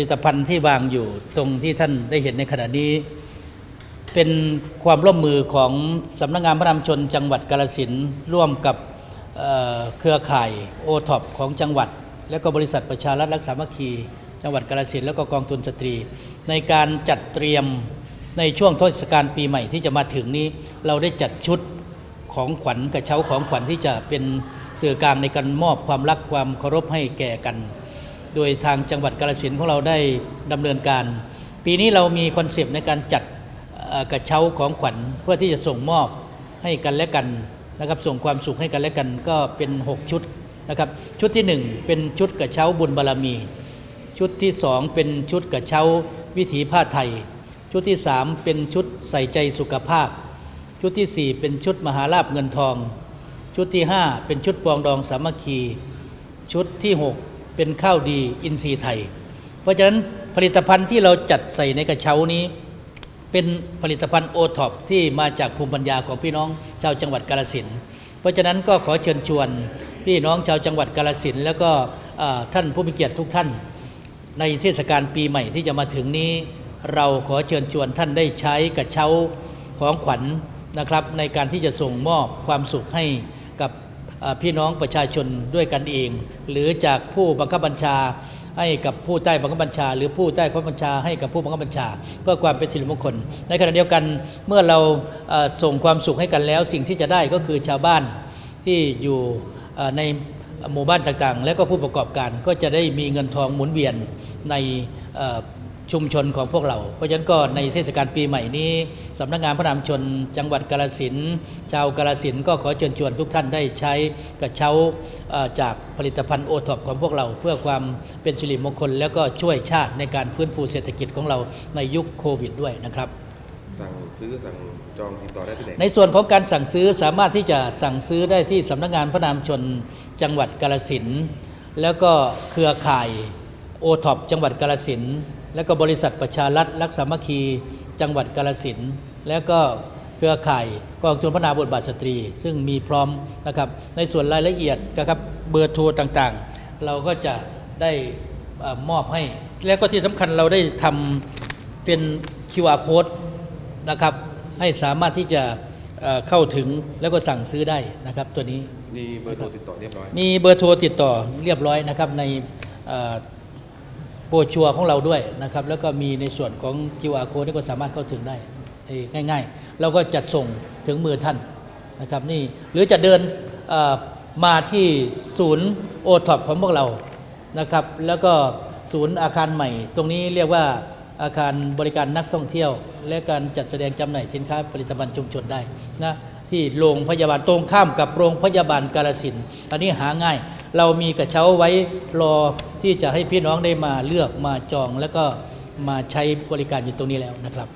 ลิตภัณฑ์ที่วางอยู่ตรงที่ท่านได้เห็นในขณะนี้ เป็นความร่วมมือของสำนักงานพระนำชนจังหวัดกาลสินร่วมกับเเครือข่ายโอท็อปของจังหวัด และก็บริษัทประชารัฐรักษามัคคี จังหวัดกาลสินแล้วก็กองทุนสตรี ในการจัดเตรียมในช่วงเทศกาลปีใหม่ที่จะมาถึงนี้ เราได้จัดชุดของขวัญกระเช้าของขวัญที่จะเป็นสื่อกลางในการมอบความรักความเคารพให้แก่กัน โดยทางจังหวัดกาลสินของเราได้ดำเนินการ ปีนี้เรามีคอนเซปต์ในการจัดกระเช้าของขวัญเพื่อที่จะส่งมอบให้กันและกันนะครับส่งความสุขให้กันและกันก็เป็น 6 ชุดนะครับชุดที่ 1 เป็นชุดกระเช้าบุญบารรมี ชุดที่ 2 เป็นชุดกระเช้าวิถีผ้าไทย ชุดที่ 3 เป็นชุดใส่ใจสุขภาพ ชุดทีสี่4 เป็นชุดมหาลาบเงินทอง ชุดที่ 5 เป็นชุดปองดองสามัคคี ชุดที่ 6 เป็นข้าวดีอินทรีย์ไทย เพราะฉะนั้นผลิตภัณฑ์ที่เราจัดใส่ในกระเช้านี้ เป็นผลิตภัณฑ์โอท็อปที่มาจากภูมิปัญญาของพี่น้องชาวจังหวัดกาลสินเพราะฉะนั้นก็ขอเชิญชวน พี่น้องชาวจังหวัดกาลสินแล้วก็ท่านผู้มีเกียรติทุกท่าน ในเทศกาลปีใหม่ที่จะมาถึงนี้ เราขอเชิญชวนท่านได้ใช้กระเช้าของขวัญนะครับ ในการที่จะส่งมอบความสุขให้ พี่น้องประชาชนด้วยกันเอง หรือจากผู้บังคับบัญชาให้กับผู้ใต้บังคับบัญชา หรือผู้ใต้บังคับบัญชาให้กับผู้บังคับบัญชา เพื่อความเป็นสิริมงคล ในขณะเดียวกันเมื่อเราส่งความสุขให้กันแล้ว สิ่งที่จะได้ก็คือชาวบ้านที่อยู่ในหมู่บ้านต่างๆ และก็ผู้ประกอบการก็จะได้มีเงินทองหมุนเวียนใน ชุมชนของพวกเรา เพราะฉะนั้นก็ในเทศกาลปีใหม่นี้สำนักงานพระนามชน จังหวัดกาลสินธุ์ชาวกาลสินธุ์ก็ขอเชิญชวนทุกท่านได้ใช้กระเช้าเอ่อจากผลิตภัณฑ์โอท็อปของพวกเรา เพื่อความเป็นสิริมงคล แล้วก็ช่วยชาติในการฟื้นฟูเศรษฐกิจของเราในยุคโควิดด้วยนะครับสั่งซื้อสั่งจองติดต่อได้ที่ไหนในส่วนของการสั่งซื้อสามารถที่จะสั่งซื้อได้ที่สำนักงานพระนามชน จังหวัดกาลสินธุ์แล้วก็เครือข่ายโอท็อปจังหวัดกาลสินธุ์ แล้วก็บริษัทประชารัฐรักษามัคคี จังหวัดกาลสินธุ์แล้วก็เครือข่ายกองทุนพัฒนาบทบาทสตรี ซึ่งมีพร้อมนะครับในส่วนรายละเอียดนะครับเบอร์โทรต่างๆ เราก็จะได้เอ่อมอบให้ แล้วก็ที่สำคัญเราได้ทำเป็น QR code นะครับให้สามารถที่จะเอ่อเข้าถึงแล้วก็สั่งซื้อได้นะครับตัวนี้มีเบอร์โทรติดต่อเรียบร้อยมีเบอร์โทรติดต่อเรียบร้อยนะครับในเอ่อ โปรชัวของเราด้วยนะครับแล้วก็มีในส่วนของ QR code นี่ก็สามารถเข้าถึงได้ง่ายๆเราก็จัดส่งถึงมือท่านนะครับนี่หรือจะเดินมาที่ศูนย์โอท็อปของพวกเรานะครับแล้วก็ศูนย์อาคารใหม่ ตรงนี้เรียกว่าอาคารบริการนักท่องเที่ยว และการจัดแสดงจำหน่ายสินค้าผลิตภัณฑ์ชุมชนได้นะที่โรงพยาบาลตรงข้ามกับโรงพยาบาลกาลสินอันนี้หาง่าย เรามีกระเช้าไว้รอ ที่จะให้พี่น้องได้มาเลือกมาจอง แล้วก็มาใช้บริการอยู่ตรงนี้แล้วนะครับ